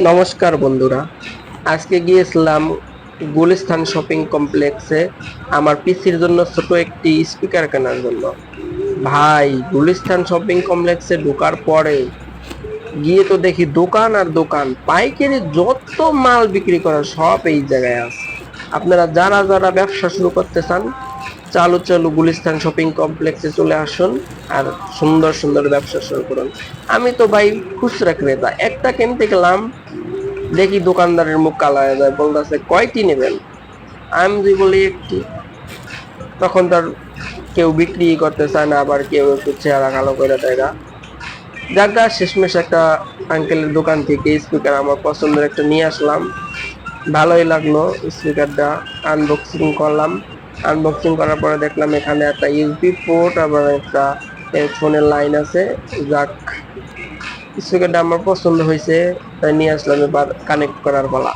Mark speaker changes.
Speaker 1: নমস্কার বন্ধুরা। আজকে গিয়েছিলাম গুলিস্তান শপিং কমপ্লেক্সে আমার পিসির জন্য ছোট একটি স্পিকার কেনার জন্য। ভাই, গুলিস্তান শপিং কমপ্লেক্সে ঢোকার পরে গিয়ে তো দেখি দোকান আর দোকান, পাইকারি যত মাল বিক্রি করার সব এই জায়গায় আছে। আপনারা যারা যারা ব্যবসা শুরু করতে চান চালু চালু গুলিস্তান শপিং কমপ্লেক্সে চলে আসুন আর সুন্দর সুন্দর ব্যবসা শুরু করুন। আমি তো ভাই খুচরা ক্রেতা, একটা কিনতে গেলাম, দেখি দোকানদারের মুখ কালা হয়ে যায়, বলতেছে, কয়টি নেবেন? আমি যদি বলি, একটি। তখন তার কেউ বিক্রি করতে চায় না, আবার কেউ একটু চেহারা কালো করে দেয় না। যাক শেষমেশ একটা আঙ্কেলের দোকান থেকে স্পিকার আমার পছন্দের একটা নিয়ে আসলাম। ভালোই লাগল স্পিকারটা আনবক্সিং করলাম। আনবক্সিং করার পরে দেখলাম এখানে একটা ইউপি পোর্ট আবার একটা ফোনের লাইন আছে। যাক স্পিকারটা আমার পছন্দ হয়েছে, তাই নিয়ে আসলাম এবার কানেক্ট করার পালা।